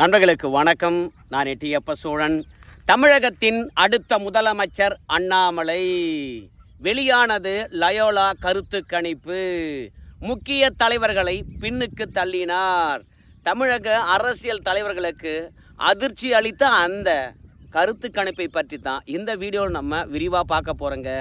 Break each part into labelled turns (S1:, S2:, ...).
S1: நண்பர்களுக்கு வணக்கம். நான் எட்டியப்ப சோழன். தமிழகத்தின் அடுத்த முதலமைச்சர் அண்ணாமலை. வெளியானது லயோலா கருத்து கணிப்பு. முக்கிய தலைவர்களை பின்னுக்கு தள்ளினார். தமிழக அரசியல் தலைவர்களுக்கு அதிர்ச்சி அளித்த அந்த கருத்து கணிப்பை பற்றி தான் இந்த வீடியோவில் நம்ம விரிவாக பார்க்க போகிறோங்க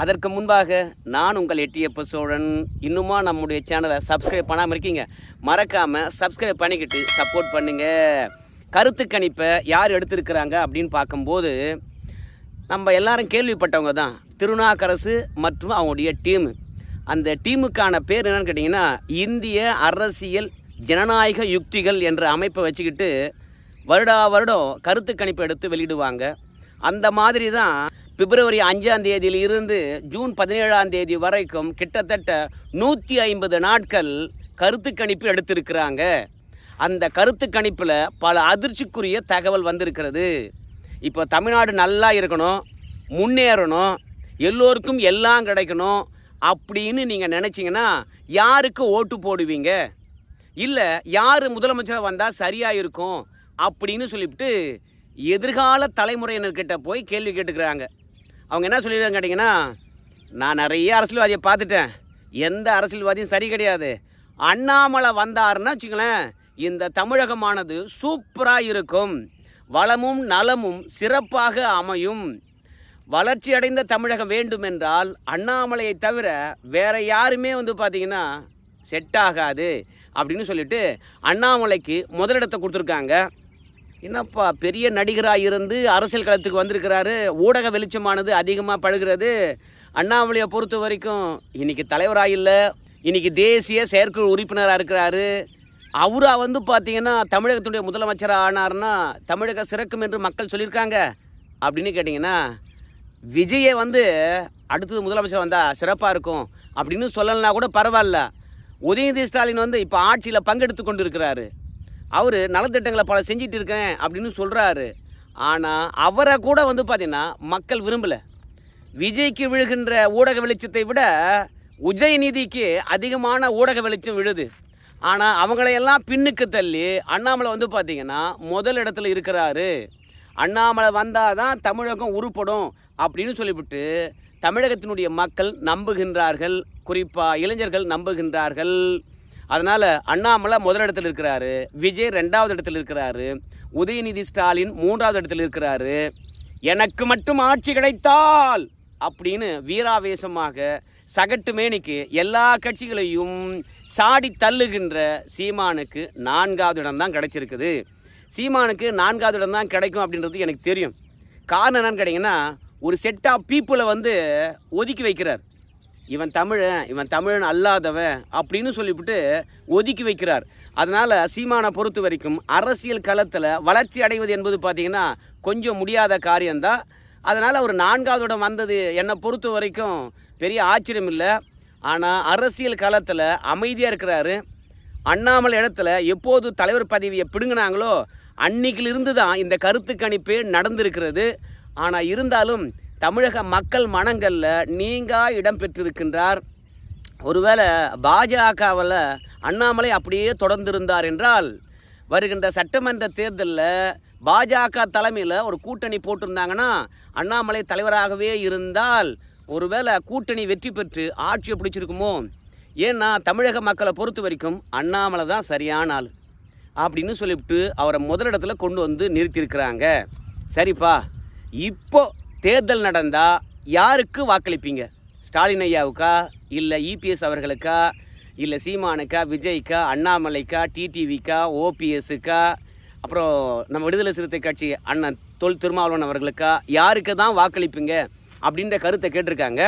S1: அதற்கு முன்பாக நான் உங்கள் எட்டியப்ப சோழன் இன்னுமா நம்முடைய சேனலை சப்ஸ்கிரைப் பண்ணாமல் இருக்கீங்க. மறக்காமல் சப்ஸ்கிரைப் பண்ணிக்கிட்டு சப்போர்ட் பண்ணுங்கள் கருத்து கணிப்பை யார் எடுத்திருக்கிறாங்க அப்படின்னு பார்க்கும்போது நம்ம எல்லாரும் கேள்விப்பட்டவங்க தான். திருநாக்கரசு மற்றும் அவங்களுடைய டீமு அந்த டீமுக்கான பேர் என்னன்னு கேட்டிங்கன்னா இந்திய அரசியல் ஜனநாயக யுக்திகள் என்ற அமைப்பை வச்சுக்கிட்டு வருடா வருடம் கருத்து கணிப்பு எடுத்து வெளியிடுவாங்க. அந்த மாதிரி தான் பிப்ரவரி அஞ்சாம் தேதியில் இருந்து ஜூன் பதினேழாம் தேதி வரைக்கும் கிட்டத்தட்ட நூற்றி ஐம்பது நாட்கள் கருத்து கணிப்பு எடுத்திருக்கிறாங்க. அந்த கருத்து கணிப்பில் பல அதிர்ச்சிக்குரிய தகவல் வந்திருக்கிறது. இப்போ தமிழ்நாடு நல்லா இருக்கணும் முன்னேறணும் எல்லோருக்கும் எல்லாம் கிடைக்கணும் அப்படின்னு நீங்கள் நினச்சிங்கன்னா யாருக்கு ஓட்டு போடுவீங்க? இல்லை யார் முதலமைச்சராக வந்தால் சரியாக இருக்கும் அப்படின்னு சொல்லிவிட்டு எதிர்கால தலைமுறையினர்கிட்ட போய் கேள்வி கேட்டுக்கிறாங்க. அவங்க என்ன சொல்லிடுறாங்க கேட்டிங்கன்னா நான் நிறைய அரசியல்வாதியை பார்த்துட்டேன். எந்த அரசியல்வாதியும் சரி கிடையாது. அண்ணாமலை வந்தாருன்னா வச்சுங்களேன் இந்த தமிழகமானது சூப்பராக இருக்கும். வளமும் நலமும் சிறப்பாக அமையும். வளர்ச்சி அடைந்த தமிழகம் வேண்டுமென்றால் அண்ணாமலையை தவிர வேற யாருமே வந்து பார்த்தீங்கன்னா செட் ஆகாது அப்படின்னு சொல்லிட்டு அண்ணாமலைக்கு முதலிடத்தை கொடுத்துருக்காங்க. என்னப்பா பெரிய நடிகராக இருந்து அரசியல் களத்துக்கு வந்திருக்கிறாரு. ஊடக வெளிச்சமானது அதிகமாக படுகிறது. அண்ணாமலையை பொறுத்த வரைக்கும் இன்றைக்கி தலைவராக இல்லை. இன்றைக்கி தேசிய செயற்குழு உறுப்பினராக இருக்கிறாரு. அவராக வந்து பார்த்தீங்கன்னா தமிழகத்துடைய முதலமைச்சராக ஆனார்னா தமிழக சிறக்கும் என்று மக்கள் சொல்லியிருக்காங்க. அப்படின்னு கேட்டிங்கன்னா விஜயை வந்து அடுத்தது முதலமைச்சர் வந்தால் சிறப்பாக இருக்கும். அப்படின்னு சொல்லலைனா கூட பரவாயில்ல. உதயநிதி ஸ்டாலின் வந்து இப்போ ஆட்சியில் பங்கெடுத்து கொண்டு இருக்கிறாரு அவர் நலத்திட்டங்களை பல செஞ்சிட்டு இருக்கேன் அப்படின்னு சொல்கிறாரு ஆனால் அவரை கூட வந்து பார்த்தீங்கன்னா மக்கள் விரும்பலை. விஜய்க்கு விழுகின்ற ஊடக வெளிச்சத்தை விட உதயநிதிக்கு அதிகமான ஊடக வெளிச்சம் விழுது. ஆனால் அவங்களையெல்லாம் பின்னுக்கு தள்ளி அண்ணாமலை வந்து பார்த்திங்கன்னா முதல் இடத்துல இருக்கிறாரு. அண்ணாமலை வந்தால் தான் தமிழகம் உருப்படும் அப்படின்னு சொல்லிவிட்டு தமிழகத்தினுடைய மக்கள் நம்புகின்றார்கள். குறிப்பாக இளைஞர்கள் நம்புகின்றார்கள். அதனால் அண்ணாமலை முதலிடத்தில் இருக்கிறாரு விஜய் ரெண்டாவது இடத்தில் இருக்கிறாரு உதயநிதி ஸ்டாலின் மூன்றாவது இடத்தில் இருக்கிறாரு. எனக்கு மட்டும் ஆட்சி கிடைத்தால் அப்படின்னு வீராவேசமாக சகட்டு மேனிக்கு எல்லா கட்சிகளையும் சாடி தள்ளுகின்ற சீமானுக்கு நான்காவது இடம் தான் கிடைச்சிருக்குது. சீமானுக்கு நான்காவது இடம் தான் கிடைக்கும் அப்படின்றது எனக்கு தெரியும். காரணம் என்னன்னு கேட்டிங்கன்னா ஒரு செட் ஆஃப் பீப்புளை வந்து ஒதுக்கி வைக்கிறார். இவன் தமிழன் இவன் தமிழன் அல்லாதவன் அப்படின்னு சொல்லிவிட்டு ஒதுக்கி வைக்கிறார். அதனால் சீமானை பொறுத்த வரைக்கும் அரசியல் களத்தில் வளர்ச்சி அடைவது என்பது பார்த்திங்கன்னா கொஞ்சம் முடியாத காரியம்தான் அதனால் அவர் நான்காவது இடம் வந்தது என்னை பொறுத்த வரைக்கும் பெரிய ஆச்சரியம் இல்லை. ஆனால் அரசியல் களத்தில் அமைதியாக இருக்கிறாரு. அண்ணாமலை இடத்துல எப்போது தலைவர் பதவியை பிடுங்கினாங்களோ அன்னைக்கிலிருந்து தான் இந்த கருத்து கணிப்பு நடந்திருக்கிறது. ஆனால் இருந்தாலும் தமிழக மக்கள் மனங்களில் நீங்கா இடம் பெற்றிருக்கின்றார். ஒருவேளை பாஜகவில் அண்ணாமலை அப்படியே தொடர்ந்திருந்தார் என்றால் வருகின்ற சட்டமன்ற தேர்தலில் பாஜக தலைமையில் ஒரு கூட்டணி போட்டிருந்தாங்கன்னா அண்ணாமலை தலைவராகவே இருந்தால் ஒருவேளை கூட்டணி வெற்றி பெற்று ஆட்சியை பிடிச்சிருக்குமோ? ஏன்னா தமிழக மக்களை பொறுத்த வரைக்கும் அண்ணாமலை தான் சரியான ஆள். அப்படின்னு சொல்லிவிட்டு அவரை முதலிடத்தில் கொண்டு வந்து நிறுத்தியிருக்கிறாங்க. சரிப்பா இப்போ தேர்தல் நடந்தால் யாருக்கு வாக்களிப்பீங்க? ஸ்டாலின் ஐயாவுக்கா? இல்லை இபிஎஸ் அவர்களுக்கா? இல்லை சீமானுக்கா? விஜய்க்கா? அண்ணாமலைக்கா? டிடிவிக்கா? ஓபிஎஸ்ஸுக்கா? அப்புறம் நம்ம விடுதலை சிறுத்தை கட்சி அண்ணன் தொல் திருமாவளவன் அவர்களுக்கா? யாருக்கு தான் வாக்களிப்பீங்க? அப்படின்ற கருத்தை கேட்டிருக்காங்க.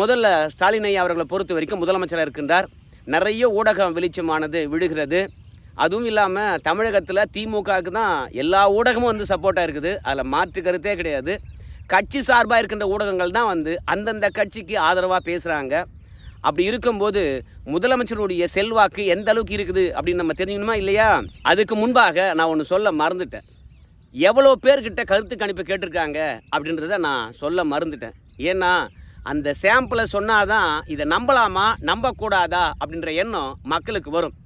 S1: முதல்ல ஸ்டாலின் ஐயா அவர்களை பொறுத்த வரைக்கும் முதலமைச்சராக இருக்கின்றார். நிறைய ஊடகம் வெளிச்சமானது விடுகிறது அதுவும் இல்லாமல் தமிழகத்தில் திமுகவுக்கு தான் எல்லா ஊடகமும் வந்து சப்போர்ட்டாக இருக்குது. அதில் மாற்று கருத்தே கிடையாது. கட்சி சார்பாக இருக்கின்ற ஊடகங்கள் தான் வந்து அந்தந்த கட்சிக்கு ஆதரவாக பேசுகிறாங்க அப்படி இருக்கும்போது முதலமைச்சருடைய செல்வாக்கு எந்த அளவுக்கு இருக்குது அப்படின்னு நம்ம தெரிஞ்சுக்கணுமா இல்லையா? அதுக்கு முன்பாக நான் ஒன்று சொல்ல மறந்துட்டேன். எவ்வளோ பேர்கிட்ட கருத்து கணிப்பு கேட்டிருக்காங்க அப்படின்றத நான் சொல்ல மறந்துட்டேன். ஏன்னா அந்த சாம்பிளை சொன்னாதான் இதை நம்பலாமா நம்பக்கூடாதா அப்படின்ற எண்ணம் மக்களுக்கு வரும்.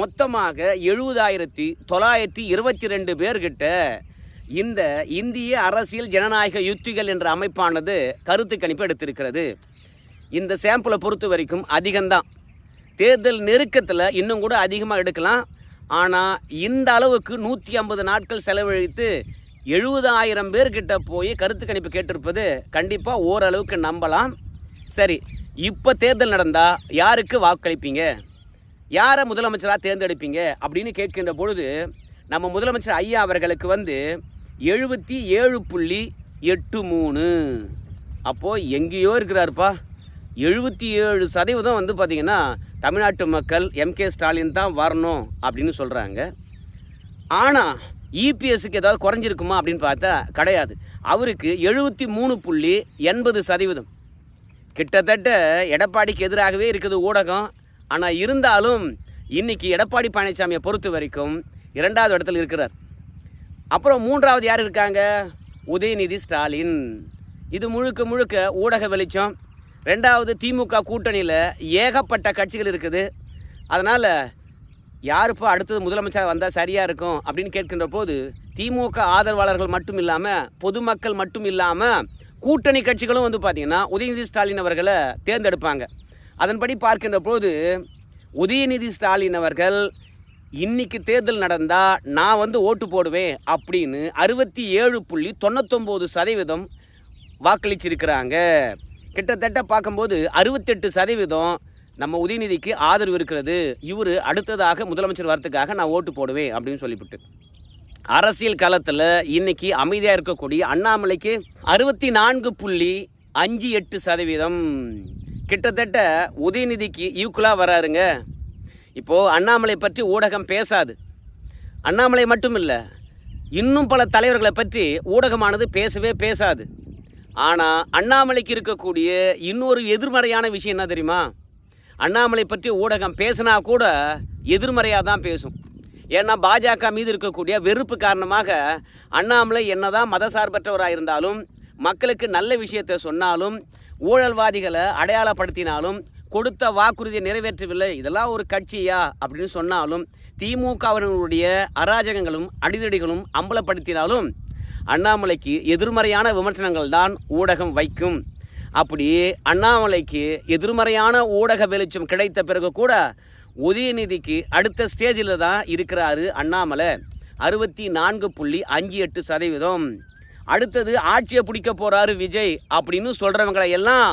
S1: மொத்தமாக எழுபதாயிரத்தி தொள்ளாயிரத்தி இருபத்தி ரெண்டு பேர்கிட்ட இந்த இந்திய அரசியல் ஜனநாயக யுத்திகள் என்ற அமைப்பானது கருத்து கணிப்பு எடுத்திருக்கிறது. இந்த சாம்பிளை பொறுத்த வரைக்கும் அதிகம்தான். தேர்தல் நெருக்கத்தில் இன்னும் கூட அதிகமாக எடுக்கலாம். ஆனால் இந்த அளவுக்கு நூற்றி ஐம்பது நாட்கள் செலவழித்து எழுபதாயிரம் பேர்கிட்ட போய் கருத்து கணிப்பு கேட்டிருப்பது கண்டிப்பாக ஓரளவுக்கு நம்பலாம். சரி இப்போ தேர்தல் நடந்தால் யாருக்கு வாக்களிப்பீங்க? யாரை முதலமைச்சராக தேர்ந்தெடுப்பீங்க? அப்படின்னு கேட்கின்ற பொழுது நம்ம முதலமைச்சர் ஐயா அவர்களுக்கு வந்து எழுபத்தி ஏழு புள்ளி எட்டு மூணு. அப்போது எங்கேயோ இருக்கிறாருப்பா. எழுபத்தி ஏழு சதவீதம் வந்து பார்த்திங்கன்னா தமிழ்நாட்டு மக்கள் எம்கே ஸ்டாலின் தான் வரணும் அப்படின்னு சொல்கிறாங்க ஆனால் இபிஎஸ்க்கு ஏதாவது குறைஞ்சிருக்குமா அப்படின்னு பார்த்தா கிடையாது. அவருக்கு எழுபத்தி மூணு புள்ளி எண்பது சதவீதம். கிட்டத்தட்ட எடப்பாடிக்கு எதிராகவே இருக்குது ஊடகம். ஆனால் இருந்தாலும் இன்றைக்கி எடப்பாடி பழனிசாமியை பொறுத்த வரைக்கும் இரண்டாவது இடத்துல இருக்கிறார். அப்புறம் மூன்றாவது யார் இருக்காங்க? உதயநிதி ஸ்டாலின். இது முழுக்க முழுக்க ஊடக வெளிச்சம். ரெண்டாவது திமுக கூட்டணியில் ஏகப்பட்ட கட்சிகள் இருக்குது. அதனால் யாருப்பா அடுத்தது முதலமைச்சராக வந்தால் சரியாக இருக்கும் அப்படின்னு கேட்கின்ற போது திமுக ஆதரவாளர்கள் மட்டும் இல்லாமல் பொதுமக்கள் மட்டும் இல்லாமல் கூட்டணி கட்சிகளும் வந்து பார்த்திங்கன்னா உதயநிதி ஸ்டாலின் அவர்களை தேர்ந்தெடுப்பாங்க. அதன்படி பார்க்கின்ற போது உதயநிதி ஸ்டாலின் அவர்கள் இன்னைக்கு தேர்தல் நடந்தால் நான் வந்து ஓட்டு போடுவேன் அப்படின்னு அறுபத்தி ஏழு புள்ளி தொண்ணூத்தொம்பது சதவீதம் வாக்களிச்சிருக்கிறாங்க. கிட்டத்தட்ட பார்க்கும்போது அறுபத்தெட்டு சதவீதம் நம்ம உதயநிதிக்கு ஆதரவு இருக்கிறது. இவர் அடுத்ததாக முதலமைச்சர் வரத்துக்காக நான் ஓட்டு போடுவேன் அப்படின்னு சொல்லிவிட்டு. அரசியல் காலத்தில் இன்னைக்கு அமைதியாக இருக்கக்கூடிய அண்ணாமலைக்கு அறுபத்தி நான்கு புள்ளி அஞ்சு எட்டு சதவீதம். கிட்டத்தட்ட உதயநிதிக்கு ஈக்குவலாக வராருங்க. இப்போது அண்ணாமலை பற்றி ஊடகம் பேசாது. அண்ணாமலை மட்டும் இல்லை இன்னும் பல தலைவர்களை பற்றி ஊடகமானது பேசவே பேசாது. ஆனால் அண்ணாமலைக்கு இருக்கக்கூடிய இன்னொரு எதிர்மறையான விஷயம் என்ன தெரியுமா? அண்ணாமலை பற்றி ஊடகம் பேசினா கூட எதிர்மறையாக தான் பேசும். ஏன்னா பாஜக மீது இருக்கக்கூடிய வெறுப்பு காரணமாக அண்ணாமலை என்னதான் மதசார்பற்றவராக இருந்தாலும் மக்களுக்கு நல்ல விஷயத்தை சொன்னாலும் ஊழல்வாதிகளை அடையாளப்படுத்தினாலும் கொடுத்த வாக்குறுதியை நிறைவேற்றவில்லை. இதெல்லாம் ஒரு கட்சியா? அப்படின்னு சொன்னாலும் திமுகவினருடைய அராஜகங்களும் அடிதடிகளும் அம்பலப்படுத்தினாலும் அண்ணாமலைக்கு எதிர்மறையான விமர்சனங்கள் தான் ஊடகம் வைக்கும். அப்படி அண்ணாமலைக்கு எதிர்மறையான ஊடக வெளிச்சம் கிடைத்த பிறகு கூட உதயநிதிக்கு அடுத்த ஸ்டேஜில் தான் இருக்கிறாரு அண்ணாமலை. அறுபத்தி நான்கு புள்ளி அஞ்சு எட்டு சதவீதம். அடுத்தது ஆட்சியை பிடிக்க போகிறாரு விஜய் அப்படின்னு சொல்கிறவங்களை எல்லாம்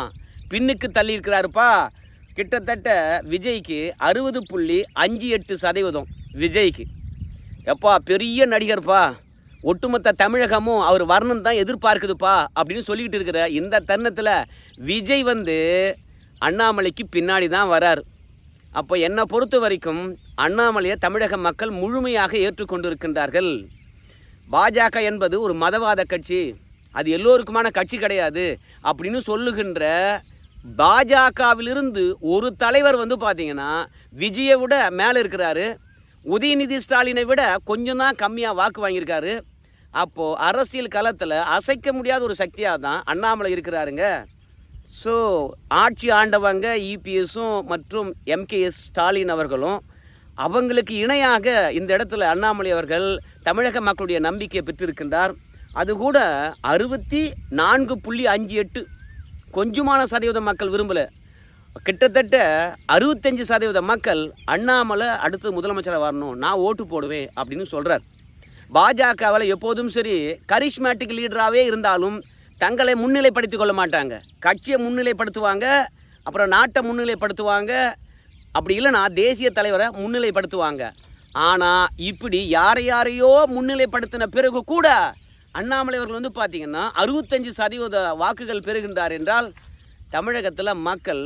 S1: பின்னுக்கு தள்ளி இருக்கிறாருப்பா. கிட்டத்தட்ட விஜய்க்கு அறுபது புள்ளி அஞ்சு எட்டு சதவீதம் விஜய்க்கு. எப்பா பெரிய நடிகர்ப்பா. ஒட்டுமொத்த தமிழகமும் அவர் வரணும் தான் எதிர்பார்க்குதுப்பா அப்படின்னு சொல்லிக்கிட்டு இருக்கிற இந்த தருணத்தில் விஜய் வந்து அண்ணாமலைக்கு பின்னாடி தான் வரார். அப்போ என்னை பொறுத்த வரைக்கும் அண்ணாமலையை தமிழக மக்கள் முழுமையாக ஏற்றுக்கொண்டிருக்கின்றார்கள். பாஜக என்பது ஒரு மதவாத கட்சி. அது எல்லோருக்குமான கட்சி கிடையாது அப்படின்னு சொல்லுகின்ற பாஜகவிலிருந்து ஒரு தலைவர் வந்து பார்த்தீங்கன்னா விஜயை விட மேலே இருக்கிறாரு. உதயநிதி ஸ்டாலினை விட கொஞ்சம் தான் கம்மியாக வாக்கு வாங்கியிருக்காரு. அப்போது அரசியல் களத்தில் அசைக்க முடியாத ஒரு சக்தியாக தான் அண்ணாமலை இருக்கிறாருங்க. ஸோ ஆட்சி ஆண்டவங்க இபிஎஸும் மற்றும் எம்கேஎஸ் ஸ்டாலின் அவர்களும் அவங்களுக்கு இணையாக இந்த இடத்துல அண்ணாமலை அவர்கள் தமிழக மக்களுடைய நம்பிக்கையை பெற்றிருக்கின்றார். அது கூட அறுபத்தி நான்கு புள்ளி அஞ்சு எட்டு கொஞ்சமான சதவீத மக்கள் விரும்பலை. கிட்டத்தட்ட அறுபத்தஞ்சு சதவீத மக்கள் அண்ணாமலை அடுத்து முதலமைச்சராக வரணும் நான் ஓட்டு போடுவேன் அப்படின்னு சொல்கிறார் பாஜகவில் எப்போதும் சரி கரிஷ்மேட்டிக் லீடராகவே இருந்தாலும் தங்களை முன்னிலைப்படுத்திக் கொள்ள மாட்டாங்க. கட்சியை முன்னிலைப்படுத்துவாங்க அப்புறம் நாட்டை முன்னிலைப்படுத்துவாங்க அப்படி இல்லைன்னா தேசிய தலைவரை முன்னிலைப்படுத்துவாங்க. ஆனால் இப்படி யாரை யாரையோ முன்னிலைப்படுத்தின பிறகு கூட அண்ணாமலை அவர்கள் வந்து பார்த்தீங்கன்னா அறுபத்தஞ்சு சதவீத வாக்குகள் பெறுகின்றார் என்றால் தமிழகத்தில் மக்கள்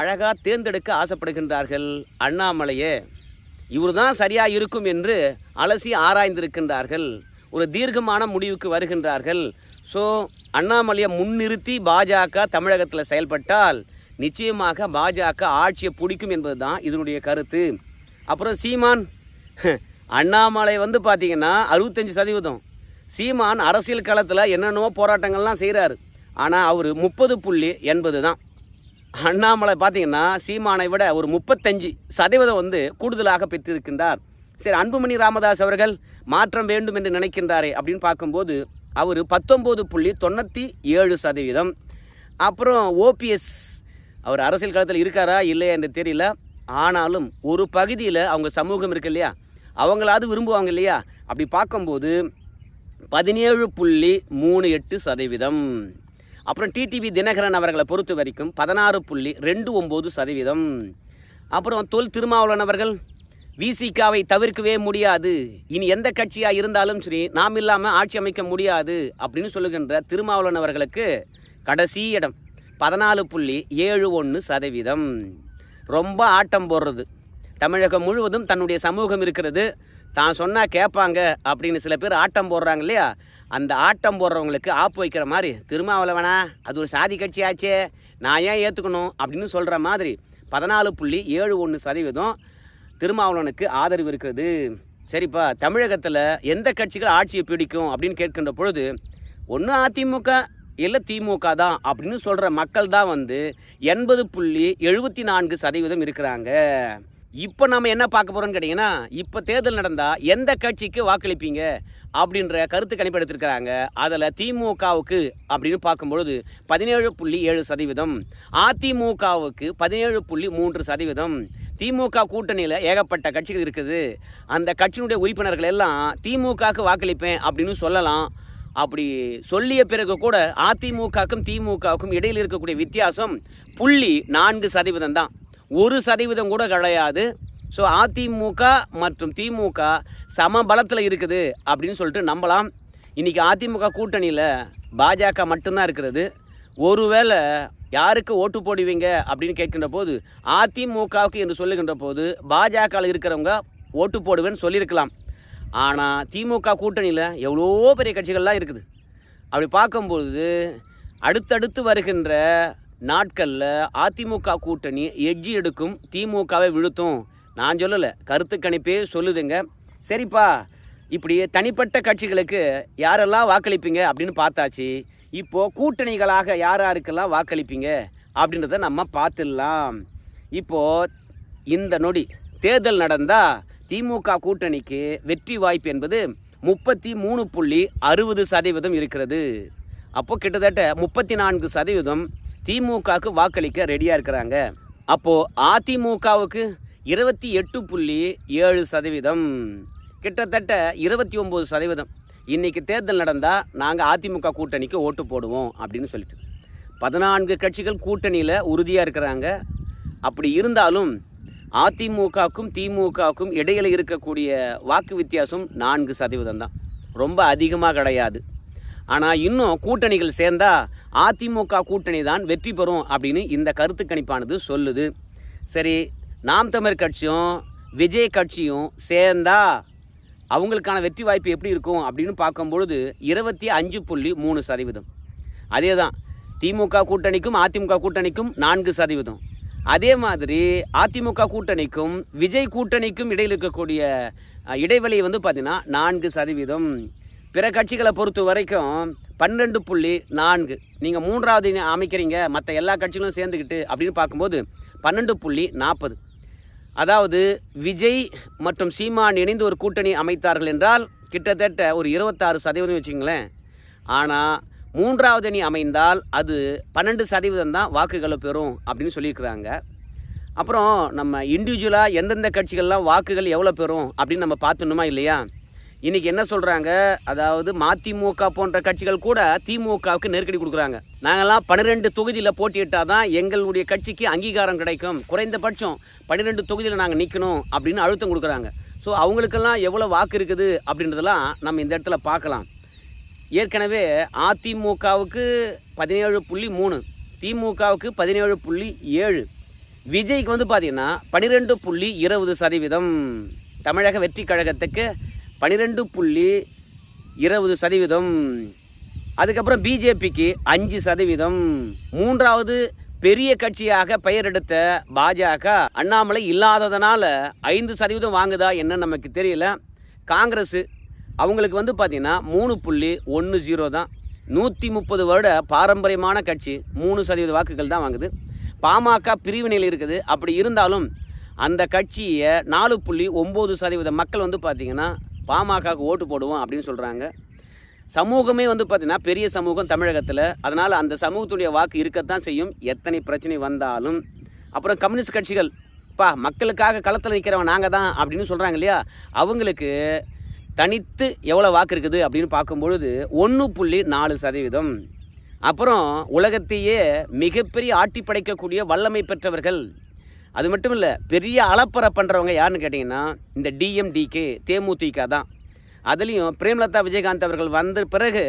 S1: அழகாக தேர்ந்தெடுக்க ஆசைப்படுகின்றார்கள். அண்ணாமலையே இவர் தான் சரியாக இருக்கும் என்று அலசி ஆராய்ந்திருக்கின்றார்கள். ஒரு தீர்க்கமான முடிவுக்கு வருகின்றார்கள். ஸோ அண்ணாமலையை முன்னிறுத்தி பாஜக தமிழகத்தில் செயல்பட்டால் நிச்சயமாக பாஜக ஆட்சியை பிடிக்கும் என்பது தான் இதனுடைய கருத்து. அப்புறம் சீமான் அண்ணாமலை வந்து பார்த்தீங்கன்னா அறுபத்தஞ்சு சதவீதம். சீமான் அரசியல் களத்தில் என்னென்னவோ போராட்டங்கள்லாம் செய்கிறாரு ஆனால் அவர் முப்பது புள்ளி எண்பது தான். அண்ணாமலை பார்த்தீங்கன்னா சீமானை விட ஒரு முப்பத்தஞ்சு சதவீதம் வந்து கூடுதலாக பெற்றிருக்கின்றார். சரி அன்புமணி ராமதாஸ் அவர்கள் மாற்றம் வேண்டும் என்று நினைக்கின்றாரே அப்படின்னு பார்க்கும்போது அவர் பத்தொம்போது புள்ளி தொண்ணூற்றி ஏழு சதவீதம். அப்புறம் ஓபிஎஸ் அவர் அரசியல் களத்தில் இருக்காரா இல்லையா என்று தெரியல. ஆனாலும் ஒரு பகுதியில் அவங்க சமூகம் இருக்கு இல்லையா? அவங்களாவது விரும்புவாங்க இல்லையா? அப்படி பார்க்கும்போது பதினேழு புள்ளி மூணு எட்டு சதவீதம். அப்புறம் டிடிவி தினகரன் அவர்களை பொறுத்த வரைக்கும் பதினாறு புள்ளி ரெண்டு ஒம்பது சதவீதம். அப்புறம் தொல் திருமாவளவன் அவர்கள் விசிகாவை தவிர்க்கவே முடியாது. இனி எந்த கட்சியாக இருந்தாலும் சரி நாம் இல்லாமல் ஆட்சி அமைக்க முடியாது அப்படின்னு சொல்லுகின்ற திருமாவளவன் அவர்களுக்கு கடைசி இடம் பதினாலு புள்ளி ஏழு ஒன்று சதவீதம். ரொம்ப ஆட்டம் போடுறது. தமிழகம் முழுவதும் தன்னுடைய சமூகம் இருக்கிறது. தான் சொன்னால் கேட்பாங்க அப்படின்னு சில பேர் ஆட்டம் போடுறாங்க இல்லையா? அந்த ஆட்டம் போடுறவங்களுக்கு ஆப்பு வைக்கிற மாதிரி திருமாவளவனா அது ஒரு சாதி கட்சி ஆச்சே நான் ஏன் ஏற்றுக்கணும் அப்படின்னு சொல்கிற மாதிரி பதினாலு புள்ளி ஏழு ஒன்று சதவீதம் திருமாவளவனுக்கு ஆதரவு இருக்கிறது. சரிப்பா தமிழகத்தில் எந்த கட்சிகள் ஆட்சியை பிடிக்கும் அப்படின்னு கேட்கின்ற பொழுது ஒன்று அதிமுக இல்லை திமுக தான் அப்படின்னு சொல்கிற மக்கள் தான் வந்து எண்பது புள்ளி எழுபத்தி நான்கு சதவீதம் இருக்கிறாங்க. இப்போ நம்ம என்ன பார்க்க போகிறோம்னு கேட்டிங்கன்னா இப்போ தேர்தல் நடந்தால் எந்த கட்சிக்கு வாக்களிப்பீங்க அப்படின்ற கருத்து கணிப்பு எடுத்திருக்கிறாங்க. அதில் திமுகவுக்கு அப்படின்னு பார்க்கும்பொழுது பதினேழு புள்ளி ஏழு சதவீதம் அதிமுகவுக்கு பதினேழு புள்ளி மூன்று சதவீதம். திமுக கூட்டணியில் ஏகப்பட்ட கட்சிகள் இருக்குது. அந்த கட்சியினுடைய உறுப்பினர்கள் எல்லாம் திமுகவுக்கு வாக்களிப்பேன் அப்படின்னு சொல்லலாம். அப்படி சொல்லிய பிறகு கூட அதிமுகவுக்கும் திமுகவுக்கும் இடையில் இருக்கக்கூடிய வித்தியாசம் புள்ளி நான்கு சதவீதம் தான். ஒரு சதவீதம் கூட கிடையாது ஸோ அதிமுக மற்றும் திமுக சம பலத்தில் இருக்குது அப்படின்னு சொல்லிட்டு நம்பலாம். இன்றைக்கி அதிமுக கூட்டணியில் பாஜக மட்டும்தான் இருக்கிறது. ஒருவேளை யாருக்கு ஓட்டு போடுவீங்க அப்படின்னு கேட்கின்ற போது அதிமுகவுக்கு என்று சொல்லுகின்ற போது பாஜகவில் இருக்கிறவங்க ஓட்டு போடுவேன்னு சொல்லியிருக்கலாம். ஆனால் திமுக கூட்டணியில் எவ்வளோ பெரிய கட்சிகள்லாம் இருக்குது. அப்படி பார்க்கும்பொழுது அடுத்தடுத்து வருகின்ற நாட்களில் அதிமுக கூட்டணி எட்ஜி எடுக்கும் திமுகவை விழுத்தும். நான் சொல்லலை கருத்து கணிப்பே சொல்லுதுங்க. சரிப்பா இப்படி தனிப்பட்ட கட்சிகளுக்கு யாரெல்லாம் வாக்களிப்பீங்க அப்படின்னு பார்த்தாச்சு. இப்போது கூட்டணிகளாக யார் யாருக்கெல்லாம் வாக்களிப்பீங்க அப்படின்றத நம்ம பார்த்துடலாம். இப்போது இந்த நொடி தேர்தல் நடந்தால் திமுக கூட்டணிக்கு வெற்றி வாய்ப்பு என்பது முப்பத்தி மூணு புள்ளி அறுபது சதவீதம் இருக்கிறது. அப்போது கிட்டத்தட்ட முப்பத்தி நான்கு சதவீதம் திமுகவுக்கு வாக்களிக்க ரெடியாக இருக்கிறாங்க. அப்போது அதிமுகவுக்கு இருபத்தி எட்டு புள்ளி ஏழு சதவீதம். கிட்டத்தட்ட இருபத்தி ஒம்பது சதவீதம். இன்றைக்கி தேர்தல் நடந்தால் நாங்கள் அதிமுக கூட்டணிக்கு ஓட்டு போடுவோம் அப்படின்னு சொல்லிட்டு. பதினான்கு கட்சிகள் கூட்டணியில் உறுதியாக இருக்கிறாங்க. அப்படி இருந்தாலும் அதிமுகவுக்கும் திமுகவுக்கும் இடையில் இருக்கக்கூடிய வாக்கு வித்தியாசம் நான்கு சதவீதம் தான். ரொம்ப அதிகமாக கிடையாது. ஆனால் இன்னும் கூட்டணிகள் சேர்ந்தால் அதிமுக கூட்டணி தான் வெற்றி பெறும் அப்படின்னு இந்த கருத்து கணிப்பானது சொல்லுது. சரி நாம் தமிழ் கட்சியும் விஜய் கட்சியும் சேர்ந்தா அவங்களுக்கான வெற்றி வாய்ப்பு எப்படி இருக்கும் அப்படின்னு பார்க்கும்பொழுது இருபத்தி அஞ்சு புள்ளி மூணு சதவீதம். அதே தான் திமுக கூட்டணிக்கும் அதிமுக கூட்டணிக்கும் நான்கு சதவீதம். அதே மாதிரி அதிமுக கூட்டணிக்கும் விஜய் கூட்டணிக்கும் இடையில் இருக்கக்கூடிய இடைவெளி வந்து பார்த்திங்கன்னா நான்கு சதவீதம். பிற கட்சிகளை பொறுத்த வரைக்கும் பன்னெண்டு புள்ளி நான்கு. நீங்கள் மூன்றாவது அமைக்கிறீங்க மற்ற எல்லா கட்சிகளும் சேர்ந்துக்கிட்டு அப்படின்னு பார்க்கும்போது பன்னெண்டு புள்ளி நாற்பது அதாவது விஜய் மற்றும் சீமான் இணைந்து ஒரு கூட்டணி அமைத்தார்கள் என்றால் கிட்டத்தட்ட ஒரு இருபத்தாறு சதவீதம் வச்சுங்களேன் ஆனால் மூன்றாவது அணி அமைந்தால் அது பன்னெண்டு சதவீதம் தான் வாக்குகளை பெறும் அப்படின்னு சொல்லியிருக்கிறாங்க. அப்புறம் நம்ம இண்டிவிஜுவலாக எந்தெந்த கட்சிகள்லாம் வாக்குகள் எவ்வளோ பெறும் அப்படின்னு நம்ம பார்த்துணுமா இல்லையா? இன்றைக்கி என்ன சொல்கிறாங்க அதாவது மதிமுக போன்ற கட்சிகள் கூட திமுகவுக்கு நெருக்கடி கொடுக்குறாங்க. நாங்கள்லாம் பன்னிரெண்டு தொகுதியில் போட்டியிட்டால் தான் எங்களுடைய கட்சிக்கு அங்கீகாரம் கிடைக்கும். குறைந்தபட்சம் பன்னிரெண்டு தொகுதியில் நாங்கள் நிற்கணும் அப்படின்னு அழுத்தம் கொடுக்குறாங்க. ஸோ அவங்களுக்கெல்லாம் எவ்வளோ வாக்கு இருக்குது அப்படின்றதெல்லாம் நம்ம இந்த இடத்துல பார்க்கலாம். ஏற்கனவே அதிமுகவுக்கு பதினேழு புள்ளி மூணு திமுகவுக்கு பதினேழு புள்ளி ஏழு விஜய்க்கு வந்து பார்த்திங்கன்னா பன்னிரெண்டு புள்ளி இருபது சதவீதம். தமிழக வெற்றி கழகத்துக்கு பன்னிரெண்டு புள்ளி இருபது சதவீதம். அதுக்கப்புறம் பிஜேபிக்கு அஞ்சு சதவீதம். மூன்றாவது பெரிய கட்சியாக பெயர் எடுத்த பாஜக அண்ணாமலை இல்லாததுனால ஐந்து சதவீதம் வாங்குதா என்னன்னு நமக்கு தெரியல. காங்கிரஸ் அவங்களுக்கு வந்து பார்த்திங்கன்னா மூணு புள்ளி ஒன்று ஜீரோ தான். நூற்றி முப்பது வருட பாரம்பரியமான கட்சி மூணு சதவீத வாக்குகள் தான் வாங்குது. பாமக பிரிவினையில் இருக்குது. அப்படி இருந்தாலும் அந்த கட்சியை நாலு புள்ளி ஒம்பது சதவீத மக்கள் வந்து பார்த்திங்கன்னா பாமகவுக்கு ஓட்டு போடுவோம் அப்படின்னு சொல்கிறாங்க சமூகமே வந்து பார்த்திங்கன்னா பெரிய சமூகம் தமிழகத்தில். அதனால் அந்த சமூகத்துடைய வாக்கு இருக்கத்தான் செய்யும். எத்தனை பிரச்சனை வந்தாலும். அப்புறம் கம்யூனிஸ்ட் கட்சிகள் பா மக்களுக்காக களத்தில் நிற்கிறவன் நாங்கள் தான் அப்படின்னு சொல்கிறாங்க இல்லையா? அவங்களுக்கு தனித்து எவ்வளோ வாக்கு இருக்குது அப்படின்னு பார்க்கும்பொழுது ஒன்று புள்ளி நாலு சதவீதம். அப்புறம் உலகத்தையே மிகப்பெரிய ஆட்டி படைக்கக்கூடிய வல்லமை பெற்றவர்கள் அது மட்டும் இல்லை பெரிய அலப்பறை பண்ணுறவங்க யாருன்னு கேட்டிங்கன்னா இந்த டிஎம்டிகே தேமுதிக தான். அதுலேயும் பிரேமலதா விஜயகாந்த் அவர்கள் வந்த பிறகு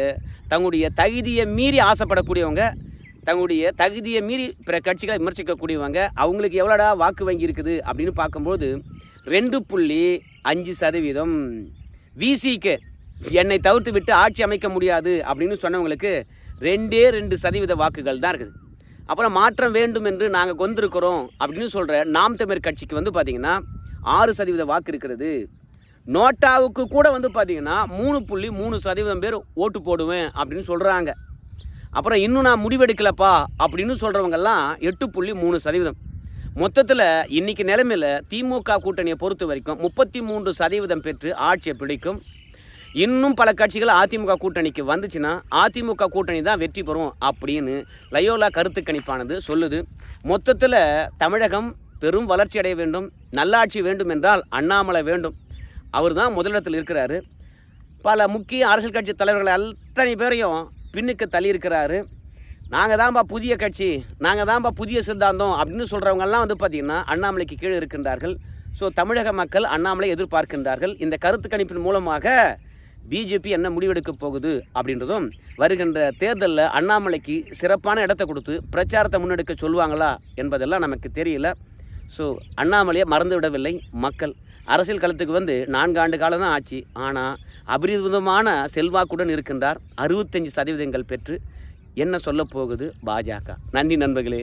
S1: தங்களுடைய தகுதியை மீறி ஆசைப்படக்கூடியவங்க தங்களுடைய தகுதியை மீறி பிற கட்சிகளை விமர்சிக்கக்கூடியவங்க அவங்களுக்கு எவ்வளோடா வாக்கு வங்கி இருக்குது அப்படின்னு பார்க்கும்போது ரெண்டு புள்ளி அஞ்சு சதவீதம் விசிக்கு என்னை தவிர்த்து விட்டு ஆட்சி அமைக்க முடியாது அப்படின்னு சொன்னவங்களுக்கு ரெண்டே ரெண்டு சதவீத வாக்குகள் தான் இருக்குது. அப்புறம் மாற்றம் வேண்டும் என்று நாங்கள் கொந்திருக்கிறோம் அப்படின்னு சொல்கிற நாம் தமிழ் கட்சிக்கு வந்து பார்த்திங்கன்னா ஆறு சதவீத வாக்கு இருக்கிறது. நோட்டாவுக்கு கூட வந்து பார்த்திங்கன்னா மூணு புள்ளி மூணு சதவீதம் பேர் ஓட்டு போடுவேன் அப்படின்னு சொல்கிறாங்க அப்புறம் இன்னும் நான் முடிவெடுக்கலப்பா அப்படின்னு சொல்கிறவங்கெல்லாம் எட்டு புள்ளி மூணு சதவீதம். மொத்தத்தில் இன்னைக்கு நிலைமையில் திமுக கூட்டணியை பொறுத்த வரைக்கும் முப்பத்தி மூன்று சதவீதம் பெற்று ஆட்சியை பிடிக்கும். இன்னும் பல கட்சிகள் அதிமுக கூட்டணிக்கு வந்துச்சுன்னா அதிமுக கூட்டணி தான் வெற்றி பெறும் அப்படின்னு லயோலா கருத்து கணிப்பானது சொல்லுது. மொத்தத்தில் தமிழகம் பெரும் வளர்ச்சி அடைய வேண்டும் நல்லாட்சி வேண்டும் என்றால் அண்ணாமலை வேண்டும். அவர் தான் முதலிடத்தில் இருக்கிறாரு. பல முக்கிய அரசியல் கட்சி தலைவர்கள் அத்தனை பேரையும் பின்னுக்கு தள்ளியிருக்கிறாரு நாங்கள் தான்ப்பா புதிய கட்சி நாங்கள் தான்ப்பா புதிய சித்தாந்தம் அப்படின்னு சொல்கிறவங்கெல்லாம் வந்து பார்த்திங்கன்னா அண்ணாமலைக்கு கீழே இருக்கின்றார்கள். ஸோ தமிழக மக்கள் அண்ணாமலை எதிர்பார்க்கின்றார்கள். இந்த கருத்து கணிப்பின் மூலமாக பிஜேபி என்ன முடிவெடுக்க போகுது அப்படின்றதும் வருகின்ற தேர்தலில் அண்ணாமலைக்கு சிறப்பான இடத்தை கொடுத்து பிரச்சாரத்தை முன்னெடுக்க சொல்லுவாங்களா என்பதெல்லாம் நமக்கு தெரியல. ஸோ அண்ணாமலையை மறந்து விடவில்லை மக்கள். அரசியல் களத்துக்கு வந்து நான்கு ஆண்டு காலம் தான் ஆச்சு. ஆனால் அபரிதமான செல்வாக்குடன் இருக்கின்றார். அறுபத்தஞ்சு சதவீதங்கள் பெற்று என்ன சொல்ல போகுது? பாஜக. நன்றி நண்பர்களே.